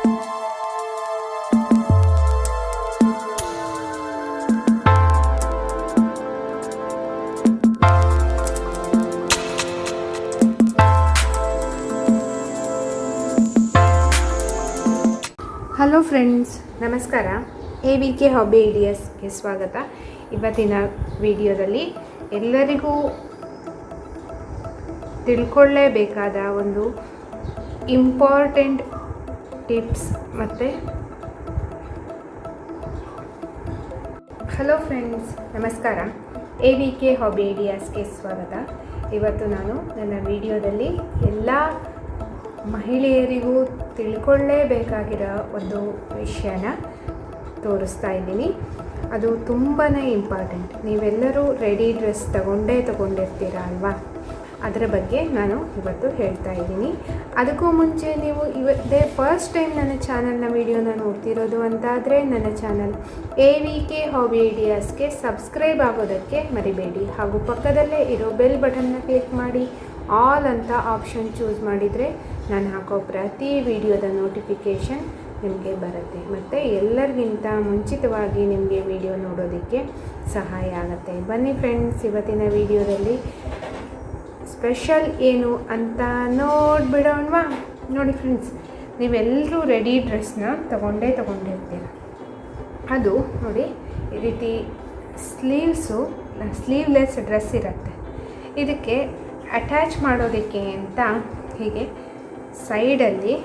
Hello friends ನಮಸ್ಕಾರ. A V K hobby ಐಡಿಯಾಸ್ಗೆ ಸ್ವಾಗತ. ಇವತ್ತಿನ ವಿಡಿಯೋದಲ್ಲಿ ಎಲ್ಲರಿಗೂ ತಿಳ್ಕೊಳ್ಳೇಬೇಕಾದ ಒಂದು ಇಂಪಾರ್ಟೆಂಟ್ ಟಿಪ್ಸ್ ಮತ್ತು ಹಲೋ ಫ್ರೆಂಡ್ಸ್ ನಮಸ್ಕಾರ. ಎ ವಿ ಕೆ ಹಾಬಿ ಐಡಿಯಾಸ್ಗೆ ಸ್ವಾಗತ. ಇವತ್ತು ನಾನು ನನ್ನ ವಿಡಿಯೋದಲ್ಲಿ ಎಲ್ಲ ಮಹಿಳೆಯರಿಗೂ ತಿಳ್ಕೊಳ್ಳೇಬೇಕಾಗಿರೋ ಒಂದು ವಿಷಯನ ತೋರಿಸ್ತಾ ಇದ್ದೀನಿ. ಅದು ತುಂಬಾ ಇಂಪಾರ್ಟೆಂಟ್ ನೀವೆಲ್ಲರೂ ರೆಡಿ ಡ್ರೆಸ್ ತಗೊಂಡೇ ತಗೊಂಡಿರ್ತೀರ ಅಲ್ವಾ? ಅದರ ಬಗ್ಗೆ ನಾನು ಇವತ್ತು ಹೇಳ್ತಾ ಇದ್ದೀನಿ. ಅದಕ್ಕೂ ಮುಂಚೆ ನೀವು ಇವತ್ತೇ ಫಸ್ಟ್ ಟೈಮ್ ನನ್ನ ಚಾನಲ್ನ ವೀಡಿಯೋನ ನೋಡ್ತಿರೋದು ಅಂತಾದರೆ ನನ್ನ channel A V K hobby ಐಡಿಯಾಸ್ಗೆ subscribe ಆಗೋದಕ್ಕೆ ಮರಿಬೇಡಿ. ಹಾಗೂ ಪಕ್ಕದಲ್ಲೇ ಇರೋ ಬೆಲ್ ಬಟನ್ನ ಕ್ಲಿಕ್ ಮಾಡಿ ಆಲ್ ಅಂತ ಆಪ್ಷನ್ ಚೂಸ್ ಮಾಡಿದರೆ ನಾನು ಹಾಕೋ ಪ್ರತಿ ವಿಡಿಯೋದ ನೋಟಿಫಿಕೇಷನ್ ನಿಮಗೆ ಬರುತ್ತೆ. ಮತ್ತು ಎಲ್ಲರಿಗಿಂತ ಮುಂಚಿತವಾಗಿ ನಿಮಗೆ ವಿಡಿಯೋ ನೋಡೋದಕ್ಕೆ ಸಹಾಯ ಆಗುತ್ತೆ. ಬನ್ನಿ ಫ್ರೆಂಡ್ಸ್ ಇವತ್ತಿನ ವಿಡಿಯೋದಲ್ಲಿ ಸ್ಪೆಷಲ್ ಏನು ಅಂತ ನೋಡಿಬಿಡೋಣವಾ? ನೋಡಿ ಫ್ರೆಂಡ್ಸ್ ನೀವೆಲ್ಲರೂ ರೆಡಿ ಡ್ರೆಸ್ನ ತಗೊಂಡೇ ತಗೊಂಡಿರ್ತೀರ. ಅದು ನೋಡಿ, ಈ ರೀತಿ ಸ್ಲೀವ್ಸು ಸ್ಲೀವ್ಲೆಸ್ ಡ್ರೆಸ್ ಇರುತ್ತೆ. ಇದಕ್ಕೆ ಅಟ್ಯಾಚ್ ಮಾಡೋದಕ್ಕೆ ಅಂತ ಹೀಗೆ ಸೈಡಲ್ಲಿ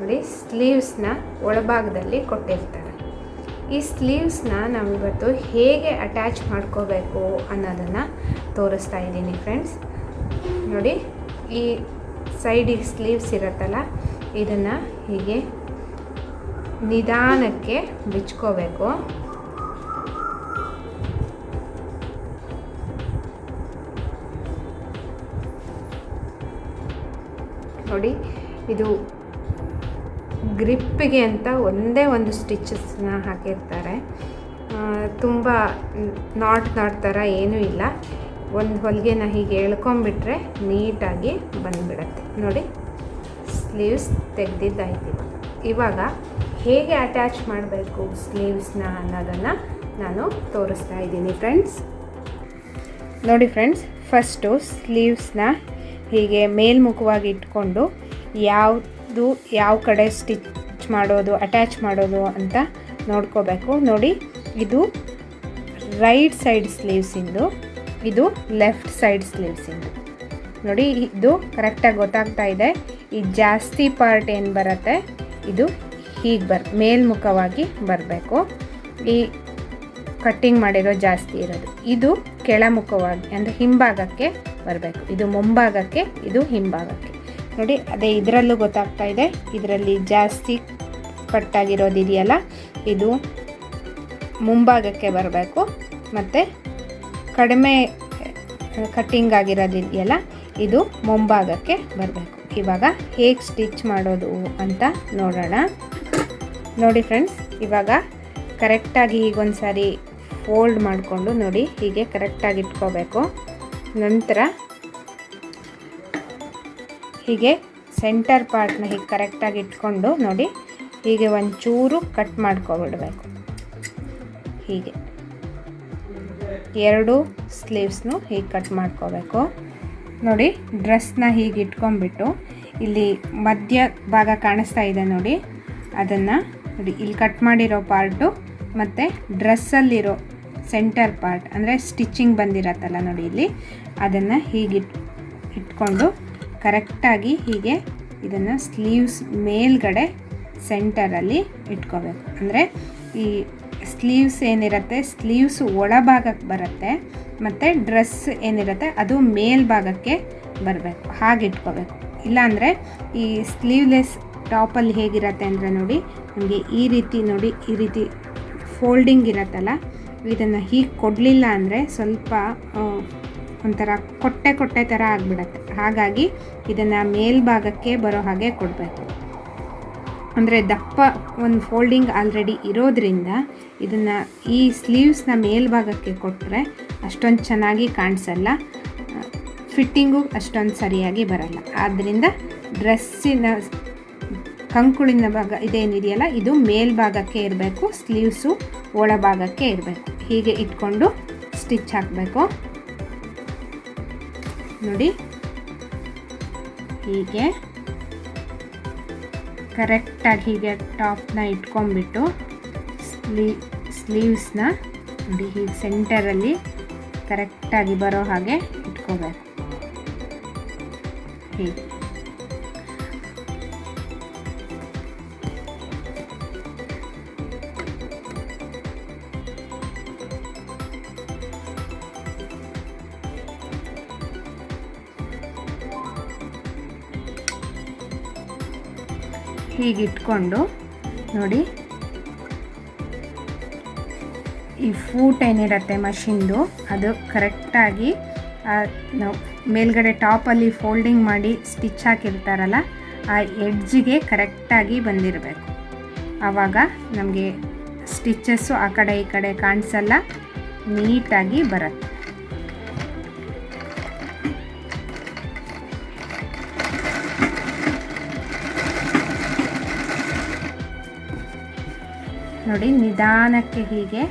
ನೋಡಿ ಸ್ಲೀವ್ಸ್ನ ಒಳಭಾಗದಲ್ಲಿ ಕೊಟ್ಟಿರ್ತಾರೆ. ಈ ಸ್ಲೀವ್ಸ್ನ ನಾವಿವತ್ತು ಹೇಗೆ ಅಟ್ಯಾಚ್ ಮಾಡ್ಕೋಬೇಕು ಅನ್ನೋದನ್ನು ತೋರಿಸ್ತಾ ಇದ್ದೀನಿ ಫ್ರೆಂಡ್ಸ್ ನೋಡಿ, ಈ ಸೈಡಿಗೆ ಸ್ಲೀವ್ಸ್ ಇರುತ್ತಲ್ಲ, ಇದನ್ನು ಹೀಗೆ ನಿಧಾನಕ್ಕೆ ಬಿಚ್ಕೋಬೇಕು. ನೋಡಿ, ಇದು ಗ್ರಿಪ್ಪಿಗೆ ಅಂತ ಒಂದೇ ಒಂದು ಸ್ಟಿಚಸ್ನ ಹಾಕಿರ್ತಾರೆ. ತುಂಬ ನಾಟ್ ನಾಟ್ ಥರ ಏನೂ ಇಲ್ಲ. ಒಂದು ಹೊಲಿಗೆನ ಹೀಗೆ ಎಳ್ಕೊಂಬಿಟ್ರೆ ನೀಟಾಗಿ ಬಂದುಬಿಡತ್ತೆ. ನೋಡಿ, ಸ್ಲೀವ್ಸ್ ತೆಗೆದಿದ್ದಾಯ್ತು ಇವಾಗ. ಹೇಗೆ ಅಟ್ಯಾಚ್ ಮಾಡಬೇಕು ಸ್ಲೀವ್ಸ್ನ ಅನ್ನೋದನ್ನು ನಾನು ತೋರಿಸ್ತಾ ಇದ್ದೀನಿ ಫ್ರೆಂಡ್ಸ್. ನೋಡಿ ಫ್ರೆಂಡ್ಸ್, ಫಸ್ಟು ಸ್ಲೀವ್ಸ್ನ ಹೀಗೆ ಮೇಲ್ಮುಖವಾಗಿ ಇಟ್ಕೊಂಡು ಯಾವುದು ಯಾವ ಕಡೆ ಸ್ಟಿಚ್ ಮಾಡೋದು, ಅಟ್ಯಾಚ್ ಮಾಡೋದು ಅಂತ ನೋಡ್ಕೋಬೇಕು. ನೋಡಿ, ಇದು ರೈಟ್ ಸೈಡ್ ಸ್ಲೀವ್ಸಿಂದು, ಇದು ಲೆಫ್ಟ್ ಸೈಡ್ ಸ್ಲೀವ್ಸಿಂದು. ನೋಡಿ, ಇದು ಕರೆಕ್ಟಾಗಿ ಗೊತ್ತಾಗ್ತಾ ಇದೆ. ಈ ಜಾಸ್ತಿ ಪಾರ್ಟ್ ಏನು ಬರುತ್ತೆ? ಇದು ಹೀಗೆ ಬರ್, ಮೇಲ್ಮುಖವಾಗಿ ಬರಬೇಕು. ಈ ಕಟ್ಟಿಂಗ್ ಮಾಡಿರೋ ಜಾಸ್ತಿ ಇರೋದು. ಇದು ಕೆಳಮುಖವಾಗಿ, ಅಂದರೆ ಹಿಂಭಾಗಕ್ಕೆ ಬರಬೇಕು. ಇದು ಮುಂಭಾಗಕ್ಕೆ, ಇದು ಹಿಂಭಾಗಕ್ಕೆ. ನೋಡಿ, ಅದೇ ಇದರಲ್ಲೂ ಗೊತ್ತಾಗ್ತಾ ಇದೆ. ಇದರಲ್ಲಿ ಜಾಸ್ತಿ ಕಟ್ಟಾಗಿರೋದು ಇದೆಯಲ್ಲ ಇದು ಮುಂಭಾಗಕ್ಕೆ ಬರಬೇಕು. ಮತ್ತು ಕಡಿಮೆ ಕಟ್ಟಿಂಗ್ ಆಗಿರೋದಿದೆಯಲ್ಲ, ಇದು ಮುಂಭಾಗಕ್ಕೆ ಬರಬೇಕು. ಇವಾಗ ಹೇಗೆ ಸ್ಟಿಚ್ ಮಾಡೋದು ಅಂತ ನೋಡೋಣ. ನೋಡಿ ಫ್ರೆಂಡ್ಸ್ ಇವಾಗ ಕರೆಕ್ಟಾಗಿ ಈಗೊಂದು ಸಾರಿ ಫೋಲ್ಡ್ ಮಾಡಿಕೊಂಡು ನೋಡಿ, ಹೀಗೆ ಕರೆಕ್ಟಾಗಿ ಇಟ್ಕೋಬೇಕು. ನಂತರ ಹೀಗೆ ಸೆಂಟರ್ ಪಾರ್ಟ್ನ ಹೀಗೆ ಕರೆಕ್ಟಾಗಿ ಇಟ್ಕೊಂಡು ನೋಡಿ, ಹೀಗೆ ಒಂಚೂರು ಕಟ್ ಮಾಡ್ಕೊಬಿಡಬೇಕು. ಹೀಗೆ. ಎರಡು ಸ್ಲೀವ್ಸ್ನು ಹೀಗೆ ಕಟ್ ಮಾಡ್ಕೋಬೇಕು. ನೋಡಿ ಡ್ರೆಸ್ನ ಹೀಗೆ ಇಟ್ಕೊಂಬಿಟ್ಟು ಇಲ್ಲಿ ಮಧ್ಯ ಭಾಗ ಕಾಣಿಸ್ತಾ ಇದೆ ನೋಡಿ. ಅದನ್ನು ನೋಡಿ, ಇಲ್ಲಿ ಕಟ್ ಮಾಡಿರೋ ಪಾರ್ಟು ಮತ್ತು ಡ್ರೆಸ್ಸಲ್ಲಿರೋ ಸೆಂಟರ್ ಪಾರ್ಟ್ ಅಂದರೆ ಸ್ಟಿಚಿಂಗ್ ಬಂದಿರತ್ತಲ್ಲ ನೋಡಿ ಇಲ್ಲಿ. ಅದನ್ನು ಹೀಗೆ ಇಟ್ಕೊಂಡು ಕರೆಕ್ಟಾಗಿ ಹೀಗೆ ಇದನ್ನು ಸ್ಲೀವ್ಸ್ ಮೇಲ್ಗಡೆ ಸೆಂಟರಲ್ಲಿ ಇಟ್ಕೋಬೇಕು. ಅಂದರೆ ಈ ಸ್ಲೀವ್ಸ್ ಏನಿರುತ್ತೆ, ಸ್ಲೀವ್ಸ್ ಒಳಭಾಗಕ್ಕೆ ಬರುತ್ತೆ, ಮತ್ತು ಡ್ರೆಸ್ ಏನಿರುತ್ತೆ ಅದು ಮೇಲ್ಭಾಗಕ್ಕೆ ಬರಬೇಕು. ಹಾಗೆ ಇಟ್ಕೋಬೇಕು. ಇಲ್ಲಾಂದರೆ ಈ ಸ್ಲೀವ್ಲೆಸ್ ಟಾಪಲ್ಲಿ ಹೇಗಿರತ್ತೆ ಅಂದರೆ ನೋಡಿ, ನಮಗೆ ಈ ರೀತಿ ನೋಡಿ, ಈ ರೀತಿ ಫೋಲ್ಡಿಂಗ್ ಇರತ್ತಲ್ಲ, ಇದನ್ನು ಹೀಗೆ ಕೊಡಲಿಲ್ಲ ಅಂದರೆ ಸ್ವಲ್ಪ ಒಂಥರ ಕೊಟ್ಟೆ ಕೊಟ್ಟೆ ಥರ ಆಗಿಬಿಡತ್ತೆ. ಹಾಗಾಗಿ ಇದನ್ನು ಮೇಲ್ಭಾಗಕ್ಕೆ ಬರೋ ಹಾಗೆ ಕೊಡಬೇಕು. ಅಂದರೆ ದಪ್ಪ ಒಂದು ಫೋಲ್ಡಿಂಗ್ ಆಲ್ರೆಡಿ ಇರೋದ್ರಿಂದ ಇದನ್ನು ಈ ಸ್ಲೀವ್ಸ್ನ ಮೇಲ್ಭಾಗಕ್ಕೆ ಕೊಟ್ಟರೆ ಅಷ್ಟೊಂದು ಚೆನ್ನಾಗಿ ಕಾಣಿಸಲ್ಲ. ಫಿಟ್ಟಿಂಗು ಅಷ್ಟೊಂದು ಸರಿಯಾಗಿ ಬರಲ್ಲ. ಆದ್ದರಿಂದ ಡ್ರೆಸ್ಸಿನ ಕಂಕುಳಿನ ಭಾಗ ಇದೇನಿದೆಯಲ್ಲ, ಇದು ಮೇಲ್ಭಾಗಕ್ಕೆ ಇರಬೇಕು, ಸ್ಲೀವ್ಸು ಒಳಭಾಗಕ್ಕೆ ಇರಬೇಕು. ಹೀಗೆ ಇಟ್ಕೊಂಡು ಸ್ಟಿಚ್ ಹಾಕಬೇಕು. ನೋಡಿ. ಹೀಗೆ. ಕರೆಕ್ಟಾಗಿ ಹೀಗೆ ಟಾಪ್ನ ಇಟ್ಕೊಂಡ್ಬಿಟ್ಟು ಸ್ಲೀ ಸ್ಲೀವ್ಸ್ನ ನೋಡಿ ಹೀಗೆ ಸೆಂಟರಲ್ಲಿ ಕರೆಕ್ಟಾಗಿ ಬರೋ ಹಾಗೆ ಇಟ್ಕೋಬೇಕು. ಹೀಗೆ. ಹೀಗೆ ಇಟ್ಕೊಂಡು ನೋಡಿ. ಈ ಫೂಟ್ ಏನಿರುತ್ತೆ ಮಷಿನ್ದು, ಅದು ಕರೆಕ್ಟಾಗಿ ನಾವು ಮೇಲ್ಗಡೆ ಟಾಪಲ್ಲಿ ಫೋಲ್ಡಿಂಗ್ ಮಾಡಿ ಸ್ಟಿಚ್ ಹಾಕಿರ್ತಾರಲ್ಲ, ಆ ಎಡ್ಜಿಗೆ ಕರೆಕ್ಟಾಗಿ ಬಂದಿರಬೇಕು. ಆವಾಗ ನಮಗೆ ಸ್ಟಿಚಸ್ಸು ಆ ಕಡೆ ಈ ಕಡೆ ಕಾಣಿಸಲ್ಲ, ನೀಟಾಗಿ ಬರುತ್ತೆ. ನೋಡಿ ನಿಧಾನಕ್ಕೆ ಹೀಗೆ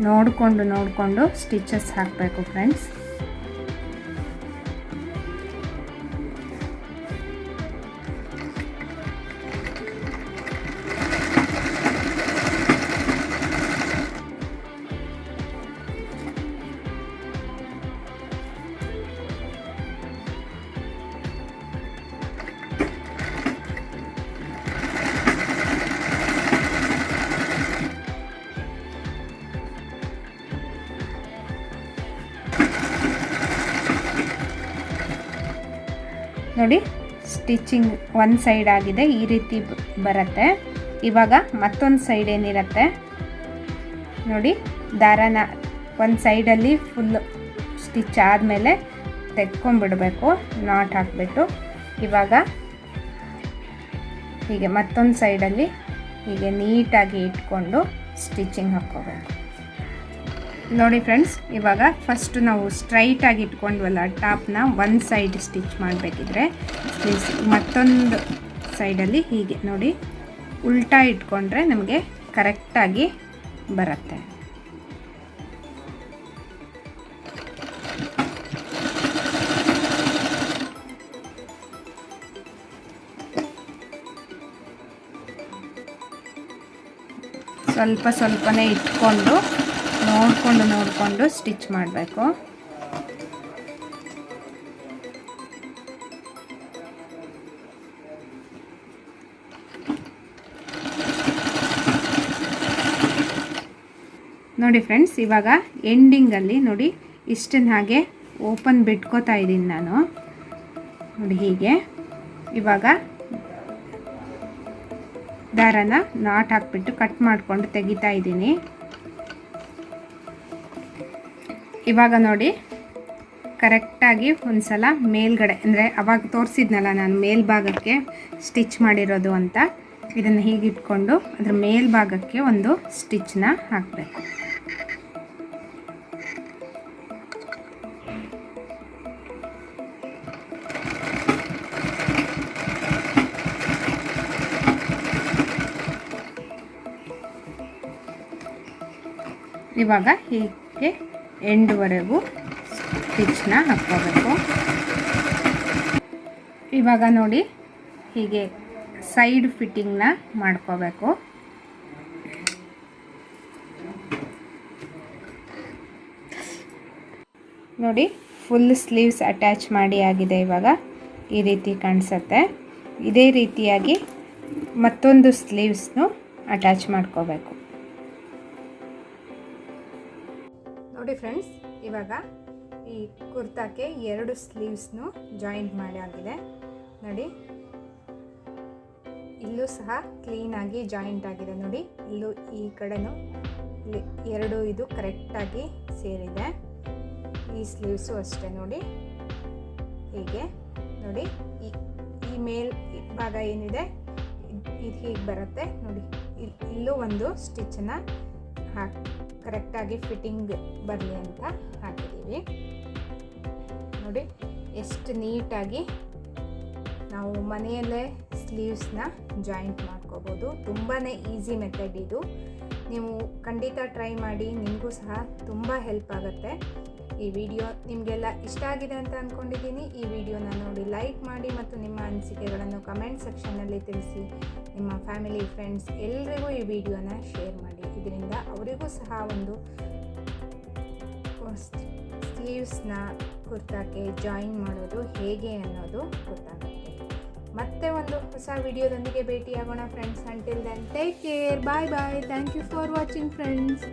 ನೋಡಿಕೊಂಡು ನೋಡಿಕೊಂಡು ಸ್ಟಿಚಸ್ ಹಾಕಬೇಕು ಫ್ರೆಂಡ್ಸ್ ನೋಡಿ ಸ್ಟಿಚಿಂಗ್ ಒಂದು ಸೈಡ್ ಆಗಿದೆ, ಈ ರೀತಿ ಬರುತ್ತೆ. ಇವಾಗ ಮತ್ತೊಂದು ಸೈಡ್ ಏನಿರುತ್ತೆ? ನೋಡಿ, ದಾರನ ಒಂದು ಸೈಡಲ್ಲಿ ಫುಲ್ ಸ್ಟಿಚ್ ಆದಮೇಲೆ ತೆಗ್ಕೊಂಡ್ಬಿಡಬೇಕು ನಾಟ್ ಹಾಕಿಬಿಟ್ಟು. ಇವಾಗ ಹೀಗೆ ಮತ್ತೊಂದು ಸೈಡಲ್ಲಿ ಹೀಗೆ ನೀಟಾಗಿ ಇಟ್ಕೊಂಡು ಸ್ಟಿಚಿಂಗ್ ಹಾಕ್ಕೋಬೇಕು. ನೋಡಿ ಫ್ರೆಂಡ್ಸ್ ಇವಾಗ ಫಸ್ಟ್ ನಾವು ಸ್ಟ್ರೈಟಾಗಿ ಇಟ್ಕೊಂಡ್ವಲ್ಲ ಟಾಪ್ನ ಒಂದು ಸೈಡ್ ಸ್ಟಿಚ್ ಮಾಡಬೇಕಿದ್ರೆ ಮತ್ತೊಂದು ಸೈಡಲ್ಲಿ ಹೀಗೆ ನೋಡಿ, ಉಲ್ಟಾ ಇಟ್ಕೊಂಡ್ರೆ ನಮಗೆ ಕರೆಕ್ಟಾಗಿ ಬರುತ್ತೆ. ಸ್ವಲ್ಪ ಸ್ವಲ್ಪನೇ ಇಟ್ಕೊಂಡು ನೋಡಿಕೊಂಡು ನೋಡಿಕೊಂಡು ಸ್ಟಿಚ್ ಮಾಡಬೇಕು. ನೋಡಿ ಫ್ರೆಂಡ್ಸ್ ಇವಾಗ ಎಂಡಿಂಗಲ್ಲಿ ನೋಡಿ ಇಷ್ಟನ್ನ ಹಾಗೆ ಓಪನ್ ಬಿಟ್ಕೋತಾ ಇದ್ದೀನಿ ನಾನು. ನೋಡಿ ಹೀಗೆ. ಇವಾಗ ದಾರನ ನಾಟ್ ಹಾಕ್ಬಿಟ್ಟು ಕಟ್ ಮಾಡಿಕೊಂಡು ತೆಗಿತಾ ಇದ್ದೀನಿ. ಇವಾಗ ನೋಡಿ ಕರೆಕ್ಟಾಗಿ ಒಂದು ಸಲ ಮೇಲ್ಗಡೆ, ಅಂದರೆ ಅವಾಗ ತೋರಿಸಿದ್ನಲ್ಲ ನಾನು ಮೇಲ್ಭಾಗಕ್ಕೆ ಸ್ಟಿಚ್ ಮಾಡಿರೋದು ಅಂತ, ಇದನ್ನು ಹೀಗಿಟ್ಕೊಂಡು ಅದ್ರ ಮೇಲ್ಭಾಗಕ್ಕೆ ಒಂದು ಸ್ಟಿಚ್ನ ಹಾಕಬೇಕು. ಇವಾಗ ಹೀಗೆ ಎಂಡ್ವರೆಗೂ ಸ್ಟಿಚ್ನ ಹಾಕ್ಕೋಬೇಕು. ಇವಾಗ ನೋಡಿ ಹೀಗೆ ಸೈಡ್ ಫಿಟ್ಟಿಂಗ್ನ ಮಾಡ್ಕೋಬೇಕು. ನೋಡಿ ಫುಲ್ ಸ್ಲೀವ್ಸ್ ಅಟ್ಯಾಚ್ ಮಾಡಿ ಆಗಿದೆ ಇವಾಗ. ಈ ರೀತಿ ಕಾಣಿಸುತ್ತೆ. ಇದೇ ರೀತಿಯಾಗಿ ಮತ್ತೊಂದು ಸ್ಲೀವ್ಸ್ನು ಅಟ್ಯಾಚ್ ಮಾಡ್ಕೋಬೇಕು. ನೋಡಿ ಫ್ರೆಂಡ್ಸ್, ಇವಾಗ ಈ ಕುರ್ತಾಕ್ಕೆ ಎರಡು ಸ್ಲೀವ್ಸ್ನು ಜಾಯಿಂಟ್ ಮಾಡಿ ಆಗಿದೆ. ನೋಡಿ, ಇಲ್ಲೂ ಸಹ ಕ್ಲೀನಾಗಿ ಜಾಯಿಂಟ್ ಆಗಿದೆ ನೋಡಿ. ಇಲ್ಲೂ ಈ ಕಡೆನೂ ಎರಡು ಇದು ಕರೆಕ್ಟಾಗಿ ಸೇರಿದೆ. ಈ ಸ್ಲೀವ್ಸು ಅಷ್ಟೇ ನೋಡಿ. ಹೀಗೆ ನೋಡಿ, ಈ ಈ ಮೇಲ್ ಭಾಗ ಏನಿದೆ, ಇದು ಹೀಗೆ ಬರುತ್ತೆ ನೋಡಿ. ಇಲ್ಲೂ ಒಂದು ಸ್ಟಿಚ್ಚನ್ನು ಹಾಕಿ ಕರೆಕ್ಟಾಗಿ ಫಿಟ್ಟಿಂಗ್ ಬರಲಿ ಅಂತ ಹಾಕಿದ್ದೀವಿ. ನೋಡಿ, ಎಷ್ಟು ನೀಟಾಗಿ ನಾವು ಮನೆಯಲ್ಲೇ ಸ್ಲೀವ್ಸ್ನ ಜಾಯಿಂಟ್ ಮಾಡ್ಕೋಬೋದು. ತುಂಬಾ ಈಸಿ ಮೆಥಡ್ ಇದು. ನೀವು ಖಂಡಿತ ಟ್ರೈ ಮಾಡಿ, ನಿಮಗೂ ಸಹ ತುಂಬ ಹೆಲ್ಪ್ ಆಗುತ್ತೆ. ಈ ವಿಡಿಯೋ ನಿಮಗೆಲ್ಲ ಇಷ್ಟ ಆಗಿದೆ ಅಂತ ಅಂದ್ಕೊಂಡಿದ್ದೀನಿ ಈ ವಿಡಿಯೋನ ನೋಡಿ ಲೈಕ್ ಮಾಡಿ ಮತ್ತು ನಿಮ್ಮ ಅನಿಸಿಕೆಗಳನ್ನು ಕಮೆಂಟ್ ಸೆಕ್ಷನ್ನಲ್ಲಿ ತಿಳಿಸಿ. ನಿಮ್ಮ ಫ್ಯಾಮಿಲಿ ಫ್ರೆಂಡ್ಸ್ ಎಲ್ರಿಗೂ ಈ ವಿಡಿಯೋನ ಶೇರ್ ಮಾಡಿ. ಇದರಿಂದ ಅವರಿಗೂ ಸಹ ಒಂದು ಸ್ಲೀವ್ಸ್ನ ಕುರ್ತಾಕ್ಕೆ ಜಾಯಿನ್ ಮಾಡೋದು ಹೇಗೆ ಅನ್ನೋದು ಗೊತ್ತಾಗುತ್ತೆ. ಮತ್ತೆ ಒಂದು ಹೊಸ ವಿಡಿಯೋದೊಂದಿಗೆ ಭೇಟಿಯಾಗೋಣ friends until then take care bye bye thank you for watching friends